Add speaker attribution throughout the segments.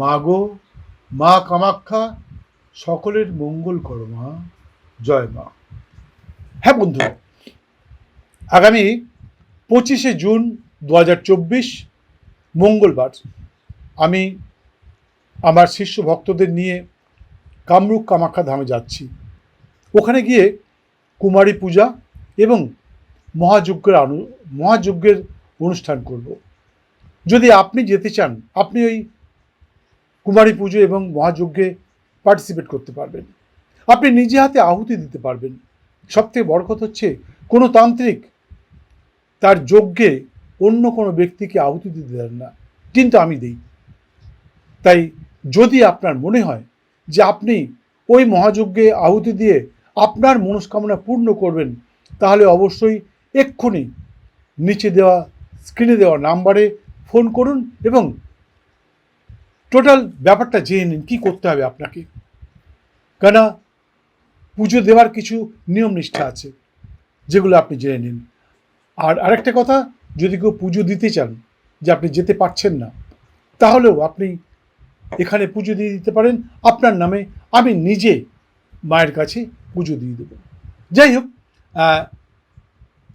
Speaker 1: মা গো মা কামাখ্যা, সকলের মঙ্গল করো মা। জয় মা। হ্যাঁ বন্ধু, আগামী পঁচিশে জুন দু হাজার চব্বিশ, মঙ্গলবার, আমি আমার শিষ্য ভক্তদের নিয়ে কামরূপ কামাখ্যা ধামে যাচ্ছি। ওখানে গিয়ে কুমারী পূজা এবং মহাযজ্ঞের আনু, মহাযজ্ঞের অনুষ্ঠান করব। যদি আপনি যেতে চান, আপনি ওই কুমারী পুজো এবং মহাযজ্ঞে পার্টিসিপেট করতে পারবেন। আপনি নিজে হাতে আহুতি দিতে পারবেন। সবথেকে বড় কথা হচ্ছে, কোনো তান্ত্রিক তার যজ্ঞে অন্য কোনো ব্যক্তিকে আহুতি দিতে দেন না। কিন্তু আমি দিই। তাই যদি আপনার মনে হয় যে আপনি ওই মহাযজ্ঞে আহুতি দিয়ে আপনার মনস্কামনা পূর্ণ করবেন, তাহলে অবশ্যই এক্ষুনি নিচে দেওয়া স্ক্রিনে দেওয়া নাম্বারে ফোন করুন এবং টোটাল ব্যাপারটা জেনে নিন, কী করতে হবে আপনাকে? কেন পুজো দেওয়ার কিছু নিয়ম নিষ্ঠা আছে, যেগুলো আপনি জেনে নিন। আর আরেকটা কথা, যদি কেউ পুজো দিতে চান, যে আপনি যেতে পারছেন না, তাহলেও আপনি এখানে পুজো দিয়ে দিতে পারেন। আপনার নামে আমি নিজে মায়ের কাছে পুজো দিয়ে দেবো। যাই হোক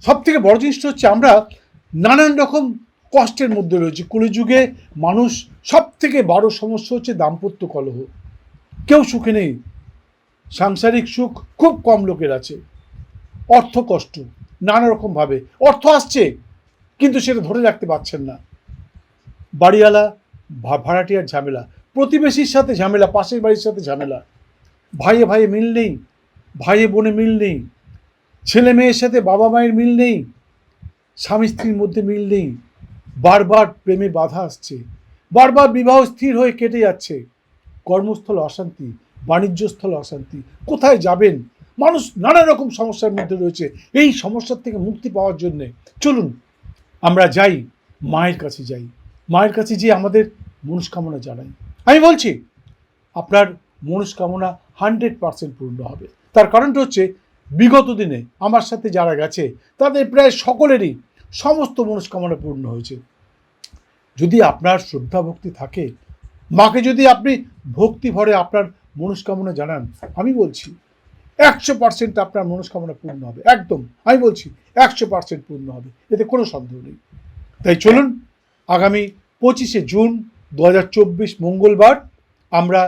Speaker 1: সব থেকে বড় জিনিসটা হচ্ছে আমরা নানান রকম কষ্টের মধ্যে রয়েছে। কলিযুগে মানুষ সব থেকে বড় সমস্যা হচ্ছে দাম্পত্য কলহ। কেউ সুখে নেই। সাংসারিক সুখ খুব কম লোকের আছে। অর্থ কষ্ট নানা রকমভাবে অর্থ আসছে, কিন্তু সেটা ধরে রাখতে পারছেন না। বাড়িওয়ালা ভাড়াটিয়ার ঝামেলা, প্রতিবেশীর সাথে ঝামেলা, পাশের বাড়ির সাথে ঝামেলা। ভাইয়ে ভাইয়ে মিল নেই, ভাইয়ে বোনে মিল নেই, ছেলে মেয়ের সাথে বাবা মায়ের মিল নেই, স্বামী স্ত্রীর মধ্যে মিল নেই। বারবার প্রেমে বাধা আসছে, বারবার বিবাহ স্থির হয়ে কেটে যাচ্ছে। কর্মস্থল অশান্তি, বাণিজ্যস্থল অশান্তি, কোথায় যাবেন? মানুষ নানা রকম সমস্যার মধ্যে রয়েছে। এই সমস্যার থেকে মুক্তি পাওয়ার জন্যে চলুন, আমরা যাই, মায়ের কাছে যাই। মায়ের কাছে গিয়ে আমাদের মনস্কামনা জানাই। আমি বলছি, আপনার মনস্কামনা হান্ড্রেড পার্সেন্ট পূর্ণ হবে। তার কারণটা হচ্ছে, বিগত দিনে আমার সাথে যারা গেছে, তাদের প্রায় সকলেরই সমস্ত মনস্কামনা পূর্ণ হয়েছে। যদি আপনার শ্রদ্ধা ভক্তি থাকে, মাকে যদি আপনি ভক্তি ভরে আপনার মনস্কামনা জানান, আমি বলছি একশো পার্সেন্ট আপনার মনস্কামনা পূর্ণ হবে, একদম, আমি বলছি একশো পার্সেন্ট পূর্ণ হবে, এতে কোনো সন্দেহ নেই। তাই চলুন, আগামী পঁচিশে জুন দু হাজার চব্বিশ মঙ্গলবার আমরা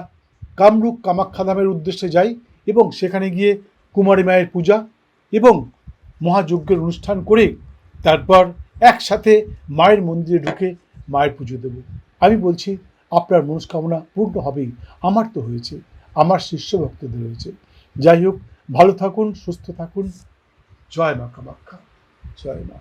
Speaker 1: কামরূপ কামাখ্যা ধামের উদ্দেশ্যে যাই এবং সেখানে গিয়ে কুমারী মায়ের পূজা এবং মহাযজ্ঞের অনুষ্ঠান করে তারপর একসাথে মায়ের মন্দিরে ঢুকে মায়ের পুজো দেব। আমি বলছি, আপনার মনস্কামনা পূর্ণ হবেই। আমার তো হয়েছে, আমার শিষ্য ভক্তদের হয়েছে। যাই হোক, ভালো থাকুন, সুস্থ থাকুন। জয় মা কামাক্ষা জয় মা।